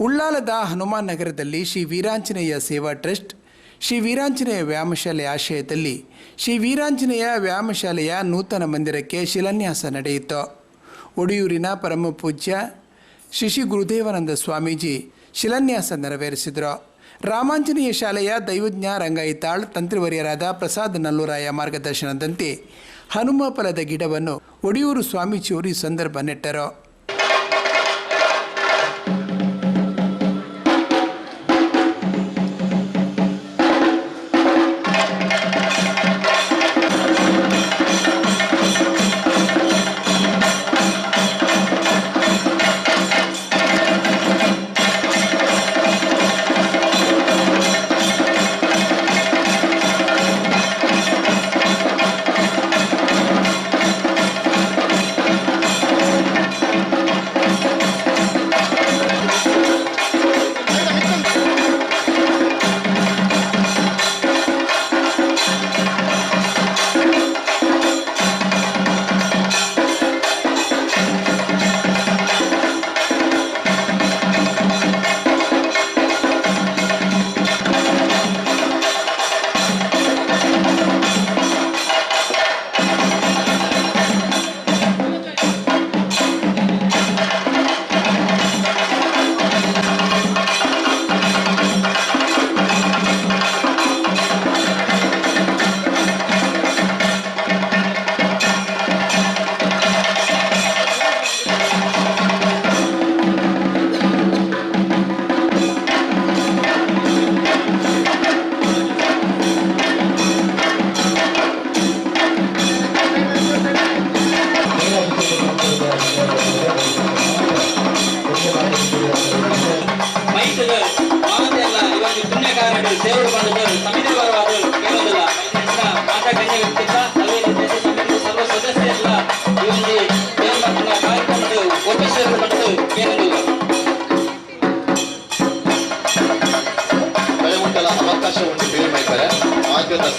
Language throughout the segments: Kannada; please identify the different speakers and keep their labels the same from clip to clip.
Speaker 1: ಉಳ್ಳಾಲದ ಹನುಮಾನ್ ನಗರದಲ್ಲಿ ಶ್ರೀ ವೀರಾಂಜನೇಯ ಸೇವಾ ಟ್ರಸ್ಟ್, ಶ್ರೀ ವೀರಾಂಜನೇಯ ವ್ಯಾಯಾಮಶಾಲೆ ಆಶ್ರಯದಲ್ಲಿ ಶ್ರೀ ವೀರಾಂಜನೇಯ ವ್ಯಾಯಾಮಶಾಲೆಯ ನೂತನ ಮಂದಿರಕ್ಕೆ ಶಿಲಾನ್ಯಾಸ ನಡೆಯಿತು. ಒಡಿಯೂರಿನ ಪರಮ ಪೂಜ್ಯ ಶ್ರೀ ಶ್ರೀ ಗುರುದೇವಾನಂದ ಸ್ವಾಮೀಜಿ ಶಿಲಾನ್ಯಾಸ ನೆರವೇರಿಸಿದರು. ರಾಮಾಂಜನೇಯ ಶಾಲೆಯ ದೈವಜ್ಞ ರಂಗಾಯಿತಾಳ್, ತಂತ್ರಿವರ್ಯರಾದ ಪ್ರಸಾದ್ ನಲ್ಲೂರಾಯ ಮಾರ್ಗದರ್ಶನದಂತೆ ಹನುಮಫಲದ ಗಿಡವನ್ನು ಒಡಿಯೂರು ಸ್ವಾಮೀಜಿಯವರು ಈ ಸಂದರ್ಭ ನೆಟ್ಟರು.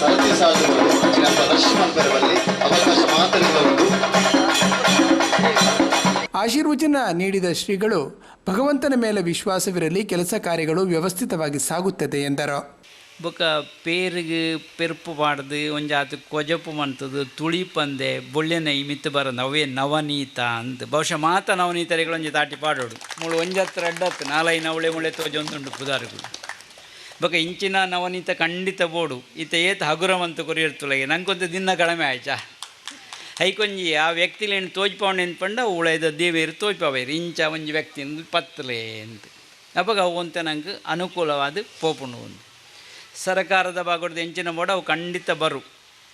Speaker 2: ಪ್ರದರ್ಶನ ಅವಕಾಶ
Speaker 1: ಆಶೀರ್ವಚನ ನೀಡಿದ ಶ್ರೀಗಳು, ಭಗವಂತನ ಮೇಲೆ ವಿಶ್ವಾಸವಿರಲಿ ಕೆಲಸ ಕಾರ್ಯಗಳು ವ್ಯವಸ್ಥಿತವಾಗಿ ಸಾಗುತ್ತದೆ ಎಂದರು.
Speaker 3: ಬೊಕ ಪೇರಿಗೆ ಪೆರ್ಪು ಪಾಡ್ದು ಒಂಜಾತು ಕೊಜಪು ಮಂತದು, ತುಳಿ ಪಂದೆ ಬೊಳ್ಳೆನ ಮಿತ್ತು ಬರ ಅವೇ ನವನೀತ ಅಂತ ಬಹುಶಃ ಮಾತ ನವನೀತರಿಗಳು ಒಂಜಿ ತಾಟಿ ಪಾಡೋಡು. ಮುಳು ಒಂಜತ್ತು ಅಡ್ಡತ್ತು ನಾಲೈ ನವಳೆ ಮುಳೆ ತೋಜೊಂದುಂಡು ಪುದಾರುಗಳು. ಬೊಕ ಇಂಚಿನ ನವನೀತ ಖಂಡಿತ ಬೋಡು. ಈತ ಏತ ಹಗುರವಂತ ಕೊರಿಯಿರ್ತುಲಗೆ. ನಂಗೊಂದು ದಿನ ಕಡಿಮೆ ಆಯ್ತಾ? ಐಕೊಂಜಿ ಆ ವ್ಯಕ್ತಿಲೇನು ತೋಜ್ಪವಣೆ ಅನ್ಪಂಡ ಉಳೈದ ದೇವೇರು ತೋಜ್ಪವೇರು ಇಂಚ ಒಂಜಿ ವ್ಯಕ್ತಿ ಪತ್ತಲೆ ಅಂತ ಅವಾಗ ಅವು ಅಂತ ನಂಗೆ ಅನುಕೂಲವಾದ ಪೋಪುಂಡು ಒಂದು. ಸರಕಾರದ ಬಾಗೋಡ್ದು ಎಂಚಿನ ಮೋಡ, ಅವು ಖಂಡಿತ ಬರು.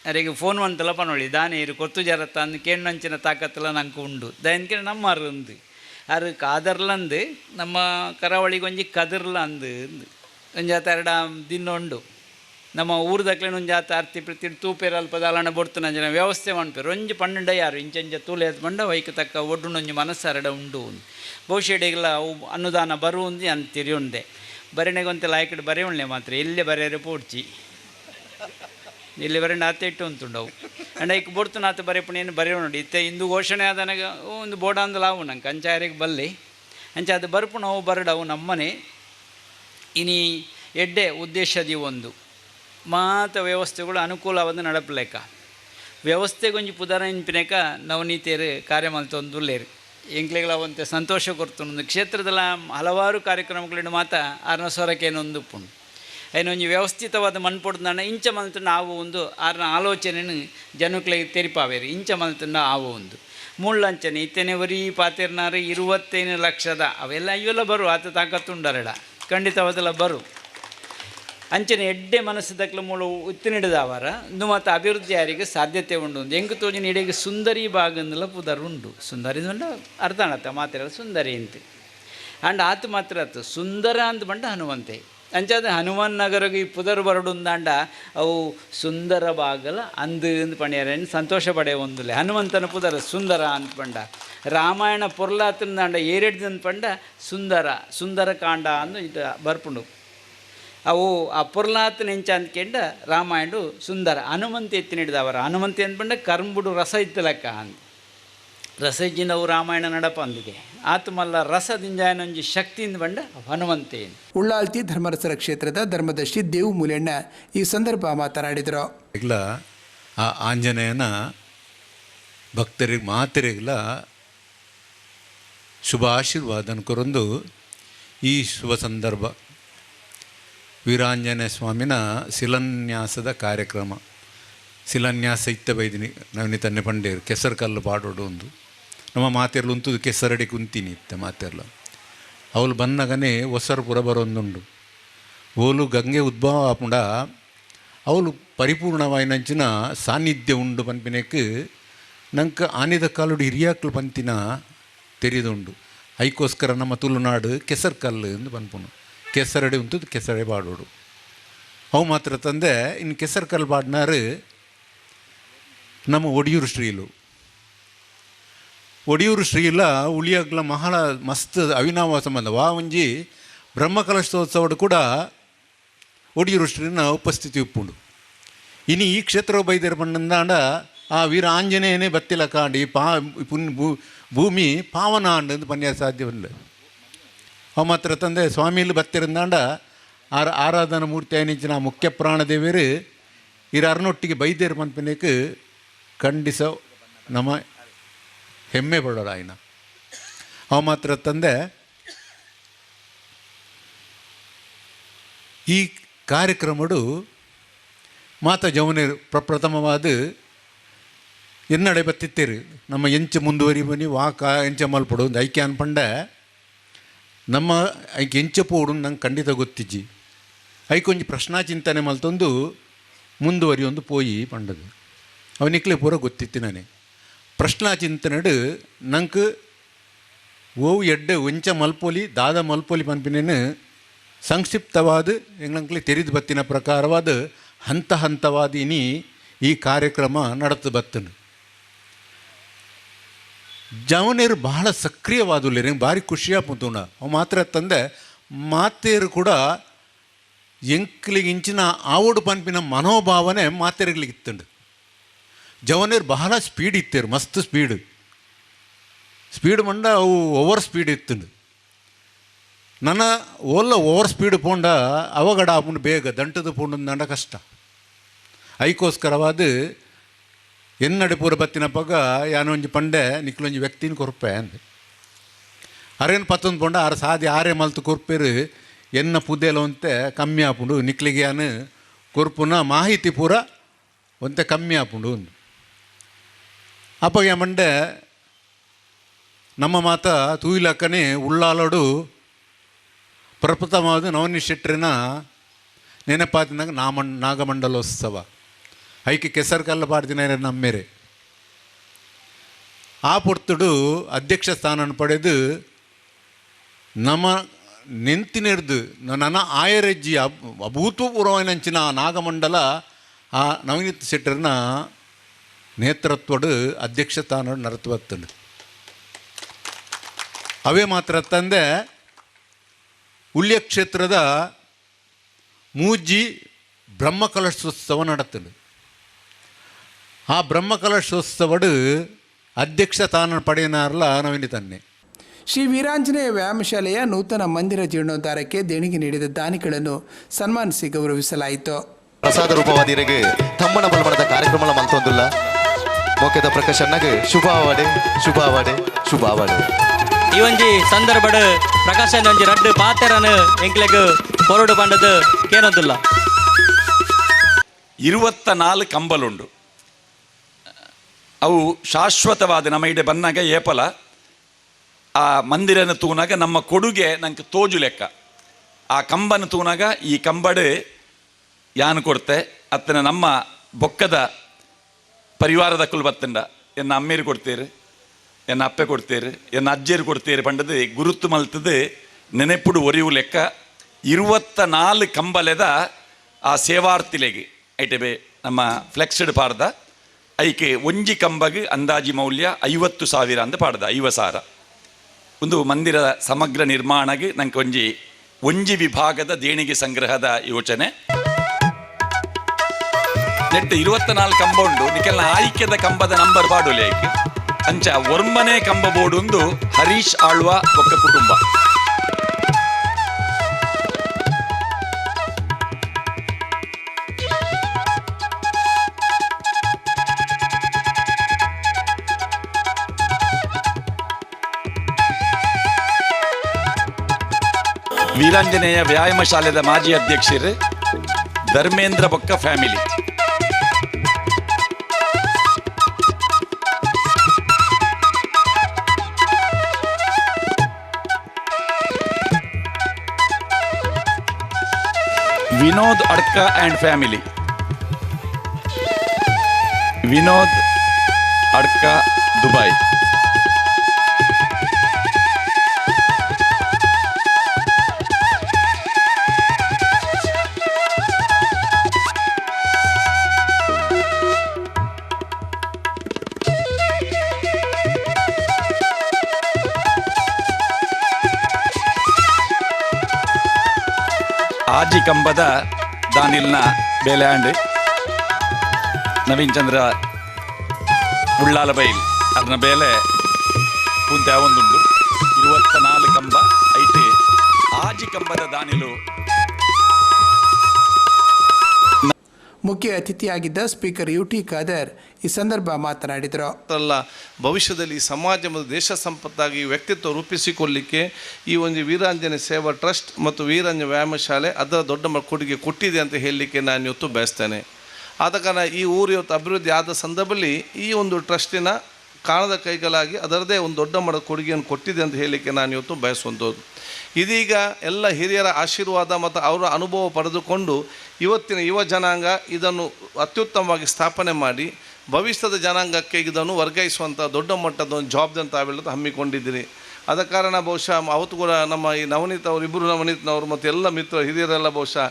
Speaker 3: ಅವರಿಗೆ ಫೋನ್ ಅಂತಲ್ಲ ಪನೊಳಿ, ದಾನೆ ಇರು, ಕೊತ್ತು ಜರತ್ತ ಅಂದು ಅಂಚಿನ ತಾಕತ್ತಲ್ಲ ನಂಗೆ ಉಂಡು. ದಯನ್ಕೆ ನಮ್ಮ ಅರ್ ಅರು ಕಾದರ್ಲಂದು ನಮ್ಮ ಕರಾವಳಿಗೊಂಜಿ ಕದಿರ್ಲ ಅಂದು. ಒಂಜಾತ ಎರಡ ದಿನ ಉಂಡು ನಮ್ಮ ಊರ್ದಕ್ಲೆ ಒಂಜಾತ ಅರ್ತಿ ಪ್ರತಿ ತೂಪೇರು ಅಲ್ಪ ದಾಲಣ ಬೊಡ್ತುನ ನಂಜನ ವ್ಯವಸ್ಥೆ ಮಾಡ್ಪೇರು. ಒಂಜು ಪನ್ನೆಂಡ ಯಾರು? ಇಂಚಂಚ ತೂಲೆ ಬಂಡ ವೈಕ್ ತಕ್ಕ ಒಡ್ಡುನೊಂಜು ಮನಸ್ಸು ಉಂಡು ಬಹುಶೇಡಿಗೆಲ್ಲ ಅನುದಾನ ಬರು ಅಂತ ಅಂತಿರಿ ಉಂಡೆ ಬರೆಣೆಗೊಂತೆ ಲಾಯ್ಕಡ್ ಬರೆ ಉಂಡೆ ಮಾತ್ರ. ಎಲ್ಲೇ ಬರೆಯರೆ ಪೋಡ್ಚಿ. ಇಲ್ಲಿ ಬರೆಂಡ ಆತ ಇಟ್ಟು ಅಂತುಂಡವು ಅಂಡ ಈಗ ಬೊಡ್ತು ನಾತ ಬರೆ ಏನು ಬರೆ ನೋಡಿ ಇತ್ತೆ ಇಂದು ಘೋಷಣೆ ಆದನಾಗ, ಒಂದು ಬೋಡ ಅಂದಲ ಲಾವು ನಂಗೆ. ಕಂಚಾರಿಗೆ ಬಲ್ಲಿ. ಅಂಚೆ ಅದು ಬರ್ಪು ಅವು ಬರಡವು ನಮ್ಮನೆ. ಇನಿ ಎಡ್ಡೆ ಉದ್ದೇಶದಿ ಒಂದು. ಮಾತ ವ್ಯವಸ್ಥೆಗಳು ಅನುಕೂಲವಾದ ನಡಪಲೇಕ. ವ್ಯವಸ್ಥೆಗೊಂಜಿ ಪುದಾರ ಇಂಪಿನೇಕ ನವನೀತಿಯರು ಕಾರ್ಯ ಮಲ್ತೊಂದುಲ್ಲೇರು ಎಂಕ್ಲೆಗಳ ಒಂತೆ ಸಂತೋಷ ಕೊಡ್ತುಂಡು ಕ್ಷೇತ್ರದಲ್ಲ ಹಲವಾರು ಕಾರ್ಯಕ್ರಮಗಳನ್ನು ಮಾತ ಆರನ ಸ್ವರಕ್ಕೇನೊಂದು ಪುಣ್ ಐನೊಂಜಿ ವ್ಯವಸ್ಥಿತವಾದ ಮಣ್ಪೊಡ್ದಾಂಡ ಇಂಚ ಮಲ್ತುಂಡ ಆವು ಒಂದು ಆರನ ಆಲೋಚನೆಯನ್ನು ಜನಕ್ಲೆಗೆ ತೆರಿಪಾವೇರಿ. ಇಂಚ ಮಲ್ತುಂಡ ಆವು ಒಂದು. ಮುಳ್ಳಂಚನೆ ಇತ್ತೇನೆ ವರಿ ಪಾತಿರ್ನಾರು ಇರುವತ್ತೇನು ಲಕ್ಷದ ಅವೆಲ್ಲ ಇವೆಲ್ಲ ಬರು ಆತ ತಾಕತ್ತುಂಡರಡ. ಖಂಡಿತವಾದೆಲ್ಲ ಬರು. ಅಂಚನೆ ಎಡ್ಡೆ ಮನಸ್ಸು ದಕ್ಲ ಮೂಲ ಉತ್ತಿನಿಡಿದವರ ಇಂದು ಮತ್ತು ಅಭಿವೃದ್ಧಿ ಯಾರಿಗೆ ಸಾಧ್ಯತೆ ಉಂಡು ಹೆಂಗೆ ತೋಜಿನ ಇಡೆಗೆ ಸುಂದರಿ ಬಾಗಂದಲ ಪುದರ್ ಉಂಡು. ಸುಂದರಿ ಅಂಡ ಅರ್ಥ ಆಗತ್ತೆ ಮಾತಿರಲ್ಲ ಸುಂದರಿ ಅಂತ. ಅಂಡ್ ಆತು ಮಾತ್ರ ಆತು, ಸುಂದರ ಅಂತ ಬಂಡ ಹನುಮಂತೆ. ಅಂಚಾದ ಹನುಮಾನ್ ನಗರಗೆ ಈ ಪುದರ್ ಬರಡುಂದಾಂಡ ಅವು ಸುಂದರ ಬಾಗಲ ಅಂದು ಅಂದ್ ಪಣ್ಯಾರೇನು ಸಂತೋಷ ಪಡೆ ಒಂದುಲೆ. ಹನುಮಂತನ ಪುದರ ಸುಂದರ ಅಂತ ಪಂಡ. ರಾಮಾಯಣ ಪೊರ್ಲಾತಂದಾಂಡ ಏರೆಡ್ದು ಪಂಡ ಸುಂದರ ಸುಂದರ ಕಾಂಡ ಅಂದು ಇದು ಬರ್ಪುಂಡು. ಅವು ಆ ಪುರ್ಲಾತ್ ನೆಂಚ ಅಂದ್ಕೊಂಡ ರಾಮಾಯಣ ಸುಂದರ. ಹನುಮಂತ ಎತ್ತಿನಿಡ್ದವರ. ಹನುಮಂತ ಅಂದ್ಕೊಂಡ ಕರ್ಂಬುಡು ರಸ ಇತ್ತು ಲೆಕ್ಕ ಅಂದ್ ರಸ ರಾಮಾಯಣ ನಡಪಂದಿಗೆ ಆತ್ಮಲ್ಲ ಆತು ಮಲ್ಲ ರಸದಿಂಜಾಯನ ಒಂಜಿ ಶಕ್ತಿಯಿಂದ ಬಂಡ ಹನುಮಂತೇನು.
Speaker 1: ಉಳ್ಳಾಲ್ತಿ ಧರ್ಮರಸರ ಕ್ಷೇತ್ರದ ಧರ್ಮದರ್ಶಿ ದೇವು ಮೂಲೆಣ್ಣ ಈ ಸಂದರ್ಭ ಮಾತನಾಡಿದರು.
Speaker 4: ಈಗಲ ಆ ಆಂಜನೇಯನ ಭಕ್ತರಿಗೆ ಮಾತರಿಗೆಲ್ಲ ಶುಭ ಆಶೀರ್ವಾದ ಕೊರೊಂದು ಈ ಶುಭ ಸಂದರ್ಭ. ವೀರಾಂಜನೇಯ ಸ್ವಾಮಿನ ಶಿಲಾನ್ಯಾಸದ ಕಾರ್ಯಕ್ರಮ. ಶಿಲಾನ್ಯಾಸ ಇತ್ತ ಬೈದಿನಿ ನವನಿ ತನ್ನೆ ಪಂಡೇರು ಕೆಸರು ಕಲ್ಲು ಪಾಡೋಡು ಒಂದು. ನಮ್ಮ ಮಾತೆರ್ಲು ಉಂತುದು ಕೆಸರಡಿ ಕುಂತೀನಿ ಇತ್ತ ಮಾತೆರ್ಲ. ಅವಳು ಬಂದಾಗನೇ ಹೊಸರು ಪುರ ಬರೊಂದುಂಡು ಓಲು ಗಂಗೆ ಉದ್ಭವ ಆಪುಂಡ ಅವಳು ಪರಿಪೂರ್ಣವಾಯಿನಂಚಿನ ಸಾನ್ನಿಧ್ಯ ಉಂಡು ಪನ್ಪಿನಕ್ಕೆ ನಂಗೆ ಆನೆದ ಕಾಲುಡು ಹಿರಿಯಾಕ್ಲು ಪಂತಿನ ತೆರಿದುಂಡು ಐಕೋಸ್ಕರ ನಮ್ಮ ತುಳುನಾಡು ಕೆಸರ್ ಕಲ್ಲು ಎಂದು ಪನ್ಪುನು ಕೆಸರಡೆ ಉಂಟು ಕೆಸರಡೆ ಬಾಡೋಡು. ಅವು ಮಾತ್ರ ತಂದೆ ಇನ್ನು ಕೆಸರ್ ಕಲ್ಲು ಬಾಡ್ನಾರು ನಮ್ಮ ಒಡಿಯೂರು ಶ್ರೀಲು. ಒಡಿಯೂರು ಶ್ರೀಲ ಉಳಿಯಾಗ್ಲ ಮಹಳ ಮಸ್ತ್ ಅವಿನಾವ ಸಂಬಂಧ. ವಾ ಒಂಜಿ ಬ್ರಹ್ಮಕಲಶೋತ್ಸವಡು ಕೂಡ ಒಡಿಯೂರು ಶ್ರೀನ ಉಪಸ್ಥಿತಿ ಉಪ್ಪುಂಡು. ಇನ್ನು ಈ ಕ್ಷೇತ್ರ ಬೈದರ ಬಣ್ಣಂದಾಂಡ ಆ ವೀರ ಆಂಜನೇಯನೇ ಬತ್ತಿಲ ಕಾಂಡಿ ಪಾ ಪುನ್ ಭೂಮಿ ಪಾವನ ಅಂಡು ಪನ್ಯ ಸಾಧ್ಯವಿಲ್ಲ. ಅವ ಮಾತ್ರ ತಂದೆ ಸ್ವಾಮಿಲಿ ಬತ್ತಿರಂದಾಂಡ ಆರ ಆರಾಧನಾ ಮೂರ್ತಿ ಆಯ್ನಿಂಚಿನ ಮುಖ್ಯ ಪ್ರಾಣದೇವರು ಇರ ಅರ್ನೊಟ್ಟಿಗೆ ಬೈದೇರು ಪನ್ಪನೆಕ್ ಖಂಡಿಸ ನಮ್ಮ ಹೆಮ್ಮೆ ಪಡೋರು ಆಯ್ನ. ಅವ ಮಾತ್ರ ತಂದೆ, ಈ ಕಾರ್ಯಕ್ರಮಡು ಮಾತ ಜವನೇರು ಪ್ರಪ್ರಥಮವಾದ ಎನ್ನಡೆ ಬತ್ತಿತ್ತೇರು. ನಮ್ಮ ಎಂಚ ಮುಂದುವರಿ ಬನ್ನಿ ವಾಕ ಎಂಚ ಮಲ್ಪಡು ಒಂದು ಐಕ್ಯ ಅನ್ಪಂಡ ನಮ್ಮ ಐಕೆ ಎಂಚ ಪೋಡು ನಂಗೆ ಖಂಡಿತ ಗೊತ್ತಿಜ್ಜಿ. ಐಕೊಂಜಿ ಪ್ರಶ್ನಾ ಚಿಂತನೆ ಮಲ್ತೊಂದು ಮುಂದುವರಿ ಒಂದು ಪೋಯಿ ಪಂಡದು. ಅವನಿಕ್ಲೆ ಪೂರ ಗೊತ್ತಿತ್ತು ನಾನೇ. ಚಿಂತನೆಡು ನಂಗೆ ಓವು ಎಡ್ಡೆ ಒಂಚ ಮಲ್ಪೊಲಿ, ದಾದ ಮಲ್ಪೊಲಿ ಪನ್ಪಿನೇನು ಸಂಕ್ಷಿಪ್ತವಾದ ಎಂಗ್ಲಂಕ್ಲಿ ತೆರೆದು ಬತ್ತಿನ ಪ್ರಕಾರವಾದ ಹಂತ ಹಂತವಾದ ಇನಿ ಈ ಕಾರ್ಯಕ್ರಮ ನಡೆದು ಬತ್ತನು. ಜವನೇರು ಬಹಳ ಸಕ್ರಿಯವಾದುಲ್ಲ ನಂಗೆ ಭಾರಿ ಖುಷಿಯಾಗ್ತುಂಡ ಅವು ಮಾತ್ರ ತಂದೆ ಮಾತೆಯರು ಕೂಡ ಎಂಕ್ಲಿಗಿಂಚಿನ ಆವಡು ಪನ್ಪಿನ ಮನೋಭಾವನೆ ಮಾತೇರುಗಳಿಗೆ ಇತ್ತಂಡು ಜವನೇರು ಬಹಳ ಸ್ಪೀಡ್ ಇತ್ತೇರು, ಮಸ್ತ್ ಸ್ಪೀಡ್ ಸ್ಪೀಡ್ ಮಂಡ ಅವು ಓವರ್ ಸ್ಪೀಡ್ ಇತ್ತು ನನ್ನ ಓಲ್ಲ ಓವರ್ ಸ್ಪೀಡ್ ಪೋಂಡ ಅವಘಡ ಆಪುಂಡು ಬೇಗ, ದಂಟದ ಪೋಂಡು ನಂಡ ಕಷ್ಟ. ಐಕೋಸ್ಕರವಾದ ಎನ್ನಡೆ ಪೂರ ಬತ್ತಿನ ಪಗ ಯಾನೊಂಜಿ ಪಂಡೆ ನಿಕ್ಲೊಂಜಿ ವ್ಯಕ್ತಿನ ಕೊರ್ಪೆ ಅಂದೆ. ಅರೇನು ಪತ್ತೊಂದು ಪೊಂಡ ಆರು ಸಾದಿ ಆರೆ ಮಲ್ತು ಕೊರ್ಪೇರು, ಎನ್ನ ಪುದೇಲ ಒಂತೆ ಕಮ್ಮಿ ಆಪುಂಡು ನಿಕ್ಲಿಗೆ ಯಾನು ಕೊರ್ಪುನ ಮಾಹಿತಿ ಪೂರ ಒಂತೆ ಕಮ್ಮಿ ಆಪುಂಡು ಒಂದು ಮಂಡೆ, ನಮ್ಮ ಮಾತ ತೂಯಿಲಕ್ಕನೆ ಉಳ್ಳಾಲೋಡು ಪ್ರಪ್ರಥಮವಾದ ನವನಿ ಶೆಟ್ರಿನ ನೆನಪಾದಿನಾಗ ನಾಮನ್, ನಾಗಮಂಡಲೋತ್ಸವ. ಐಕೆ ಕೆಸರು ಕಲ್ಲ ಪಾಡ್ದಿನ ನಮ್ಮೇರೆ. ಆ ಪೊರ್ತುಡು ಅಧ್ಯಕ್ಷ ಸ್ಥಾನ ಪಡೆದು ನಮ್ಮ ನೆಂತಿನೆರ್ದು, ನನ್ನ ಆಯರಜ್ಜಿ ಅಭೂತಪೂರ್ವನಂಚಿನ ನಾಗಮಂಡಲ ಆ ನವನೀತ್ ಶೆಟ್ಟರ್ನ നേതൃത്വട് അധ്യക്ഷസ്ഥാനം നടത്തുവത്തുണ്ട് ಅವೇ ಮಾತ್ರ ತಂದೆ ಉಳ್ಯ ಕ್ಷೇತ್ರದ ಮೂಜಿ ಬ್ರಹ್ಮಕಲಶೋತ್ಸವ ನಡತನು ಆ ಬ್ರಹ್ಮಕಲಶೋತ್ಸವಡು ಅಧ್ಯಕ್ಷ ತಾನ ಪಡೆಯನಾರಲ್ಲ ನವೀನಿ ತನ್ನೆ
Speaker 1: ಶ್ರೀ ವೀರಾಂಜನೇಯ ವ್ಯಾಯಾಮಶಾಲೆಯ ನೂತನ ಮಂದಿರ ಜೀರ್ಣೋದ್ಧಾರಕ್ಕೆ ದೇಣಿಗೆ ನೀಡಿದ ದಾನಿಗಳನ್ನು ಸನ್ಮಾನಿಸಿ ಗೌರವಿಸಲಾಯಿತು.
Speaker 2: ಪ್ರಸಾದ ರೂಪವಾದಿರಿಗೆ ತಮ್ಮನ ಬಲಮನದ ಕಾರ್ಯಕ್ರಮ ಮಂತೊಂದಿಲ್ಲ. ಮೊಕೆದ ಪ್ರಕಾಶನ್ನಗೆ ಶುಭ ಶುಭಾವಡೆ ಶುಭ ಅವಾಡೆ ಶುಭ ಅವಾಡೆ
Speaker 5: ಈ ಒಂಜಿ ಸಂದರ್ಭಡ್ ಪ್ರಕಾಶನ್ ಒಂಜಿ ರಡ್ಡ್ ಪಾತೆರನ್ ಎಂಕ್ಲೆಗ್ ಕೊರಡು ಪಂಡದು ಕೇನೊಂದುಲ್ಲ.
Speaker 6: ಇರುವತ್ತ ನಾಲ್ಕು ಕಂಬಲುಂಡು. ಅವು ಶಾಶ್ವತವಾದ ನಮ್ಮ ಇಡೆ ಬಂದಾಗ ಏಪಲ. ಆ ಮಂದಿರನ ತೂನಾಗ ನಮ್ಮ ಕೊಡುಗೆ ನಂಗೆ ತೋಜು ಲೆಕ್ಕ. ಆ ಕಂಬನ ತೂನಾಗ ಈ ಕಂಬಡೆ ಯಾನು ಕೊಡ್ತೆ ಅತ್ತನ ನಮ್ಮ ಬೊಕ್ಕದ ಪರಿವಾರದ ಕುಲ್ ಬತ್ತಂಡ ಎನ್ನ ಅಮ್ಮೇರು ಕೊಡ್ತೀರಿ, ಎನ್ನ ಅಪ್ಪೆ ಕೊಡ್ತೀರಿ, ಎನ್ನ ಅಜ್ಜಿಯರು ಕೊಡ್ತೀರಿ ಪಂಡದು ಗುರುತು ಮಲ್ತದು ನೆನೆಪುಡು ಒರಿವು ಲೆಕ್ಕ. ಇರುವತ್ತ ನಾಲ್ಕು ಕಂಬಲೆದ ಆ ಸೇವಾರ್ಥಿಲೆಗೆ ಐಟೆ ಬೇ ನಮ್ಮ ಫ್ಲೆಕ್ಸ್ಡ್ ಪಾಡ್ದ, ಐಕೆ ಒಂಜಿ ಕಂಬಗೆ ಅಂದಾಜಿ ಮೌಲ್ಯ ಐವತ್ತು ಸಾವಿರ ಅಂತ ಪಾಡ್ದ ಐವ ಸಾರ ಒಂದು ಮಂದಿರದ ಸಮಗ್ರ ನಿರ್ಮಾಣಗೆ ನಂಗೆ ಒಂಜಿ ಒಂಜಿ ವಿಭಾಗದ ದೇಣಿಗೆ ಸಂಗ್ರಹದ ಯೋಚನೆ. ನೆಟ್ಟು ಇರುವತ್ತ ನಾಲ್ಕು ಕಂಬ ಉಂಡು ನಿಕ್ಕೆಲ್ಲ ಆಯ್ಕೆದ ಕಂಬದ ನಂಬರ್ ಬಾಡು ಲೇಕ್ ಅಂಚ ಒರ್ಮನೆ ಕಂಬ ಬೋರ್ಡ್ ಒಂದು ಹರೀಶ್ ಆಳ್ವ ಒಕ್ಕ ಕುಟುಂಬ. ವೀರಾಂಜನೇಯ ವ್ಯಾಯಾಮ ಶಾಲೆದ ಮಾಜಿ ಅಧ್ಯಕ್ಷರು Dharmendra Bokka family. Vinod Adka and family Vinod Adka Dubai. ಕಂಬದ ದಾನಿಲ್ನ ಬೇಲೆ ಆಂಡ್ ನವೀನ್ ಚಂದ್ರ ಉಳ್ಳಾಲ ಬೈಲ್. ಅದನ್ನ ಬೇಲೆ ಪುಂತೆ ಒಂದುಂಡು ಇರುವತ್ತ ನಾಲ್ಕು ಕಂಬ ಐತೆ. ಆಜಿ ಕಂಬದ ದಾನಿಲು
Speaker 1: ಮುಖ್ಯ ಅತಿಥಿಯಾಗಿದ್ದ ಸ್ಪೀಕರ್ ಯು ಟಿ ಖಾದರ್ ಈ ಸಂದರ್ಭ ಮಾತನಾಡಿದರು.
Speaker 7: ಅಲ್ಲ ಭವಿಷ್ಯದಲ್ಲಿ ಸಮಾಜ ಮತ್ತು ದೇಶ ಸಂಪತ್ತಾಗಿ ವ್ಯಕ್ತಿತ್ವ ರೂಪಿಸಿಕೊಳ್ಳಿಕ್ಕೆ ಈ ಒಂದು ವೀರಾಂಜನೆ ಸೇವಾ ಟ್ರಸ್ಟ್ ಮತ್ತು ವೀರಾಂಜನೆ ವ್ಯಾಯಾಮ ಶಾಲೆ ಅದರ ದೊಡ್ಡ ಕೊಡುಗೆ ಕೊಟ್ಟಿದೆ ಅಂತ ಹೇಳಲಿಕ್ಕೆ ನಾನು ಇವತ್ತು ಬಯಸ್ತೇನೆ. ಆದ ಕಾರಣ ಈ ಊರು ಇವತ್ತು ಅಭಿವೃದ್ಧಿ ಆದ ಸಂದರ್ಭದಲ್ಲಿ ಈ ಒಂದು ಟ್ರಸ್ಟಿನ ಕಾಣದ ಕೈಗಳಾಗಿ ಅದರದೇ ಒಂದು ದೊಡ್ಡ ಮಟ್ಟದ ಕೊಡುಗೆಯನ್ನು ಕೊಟ್ಟಿದೆ ಅಂತ ಹೇಳಲಿಕ್ಕೆ ನಾನು ಇವತ್ತು ಬಯಸುವಂಥದ್ದು. ಇದೀಗ ಎಲ್ಲ ಹಿರಿಯರ ಆಶೀರ್ವಾದ ಮತ್ತು ಅವರ ಅನುಭವ ಪಡೆದುಕೊಂಡು ಇವತ್ತಿನ ಯುವ ಜನಾಂಗ ಇದನ್ನು ಅತ್ಯುತ್ತಮವಾಗಿ ಸ್ಥಾಪನೆ ಮಾಡಿ, ಭವಿಷ್ಯದ ಜನಾಂಗಕ್ಕೆ ಇದನ್ನು ವರ್ಗಾಯಿಸುವಂಥ ದೊಡ್ಡ ಮಟ್ಟದ ಒಂದು ಜವಾಬ್ದಾರಿ ತಾವೆಲ್ಲ ಹಮ್ಮಿಕೊಂಡಿದ್ದೀರಿ. ಆದ ಕಾರಣ ಬಹುಶಃ ಅವತ್ತು ಕೂಡ ನಮ್ಮ ಈ ನವನೀತ್ ಅವರು ಇಬ್ಬರು ನವನೀತ್ನವರು ಮತ್ತು ಎಲ್ಲ ಮಿತ್ರ ಹಿರಿಯರೆಲ್ಲ ಬಹುಶಃ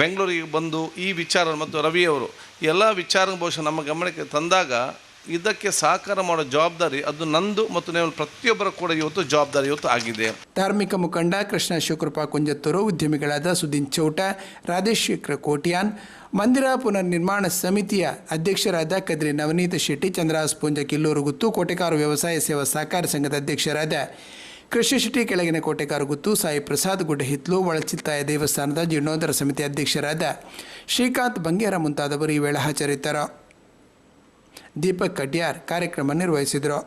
Speaker 7: ಬೆಂಗಳೂರಿಗೆ ಬಂದು ಈ ವಿಚಾರ ಮತ್ತು ರವಿಯವರು ಎಲ್ಲ ವಿಚಾರ ಬಹುಶಃ ನಮ್ಮ ಗಮನಕ್ಕೆ ತಂದಾಗ ಇದಕ್ಕೆ ಸಹಕಾರ ಮಾಡೋ ಜವಾಬ್ದಾರಿ ಅದು ನಂದು ಮತ್ತು ನೀವು ಪ್ರತಿಯೊಬ್ಬರ ಕೂಡ ಇವತ್ತು ಜವಾಬ್ದಾರಿ ಇವತ್ತು ಆಗಿದೆ.
Speaker 1: ಧಾರ್ಮಿಕ ಮುಖಂಡ ಕೃಷ್ಣ ಶಿವಕೃಪಾ ಕುಂಜತ್ತೂರು, ಉದ್ಯಮಿಗಳಾದ ಸುದೀನ್ ಚೌಟ ರಾಧೇಶೇಖರ ಕೋಟಿಯಾನ್, ಮಂದಿರ ಪುನರ್ ನಿರ್ಮಾಣ ಸಮಿತಿಯ ಅಧ್ಯಕ್ಷರಾದ ಕದ್ರಿ ನವನೀತ ಶೆಟ್ಟಿ ಚಂದ್ರಾಸ್ ಪುಂಜ ಕಿಲ್ಲೂರು ಗುತ್ತು ಕೋಟೆಕಾರು ವ್ಯವಸಾಯ ಸೇವಾ ಸಹಕಾರ ಸಂಘದ ಅಧ್ಯಕ್ಷರಾದ ಕೃಷಿ ಶೆಟ್ಟಿ, ಕೆಳಗಿನ ಕೋಟೆಕಾರು ಗುತ್ತು ಸಾಯಿ ಪ್ರಸಾದ್, ಗುಡ್ಡ ಹಿತ್ಲು, ಒಳಚಿತ್ತಾಯ ದೇವಸ್ಥಾನದ ಜೀರ್ಣೋದ್ಧರ ಸಮಿತಿ ಅಧ್ಯಕ್ಷರಾದ ಶ್ರೀಕಾಂತ್ ಬಂಗೇರ ಮುಂತಾದವರು ಈ ವೇಳೆ ಹಾಜರಿದ್ದರು. ದೀಪಕ್ ಕಡ್ಯಾರ್ ಕಾರ್ಯಕ್ರಮ ನಿರ್ವಹಿಸಿದರು.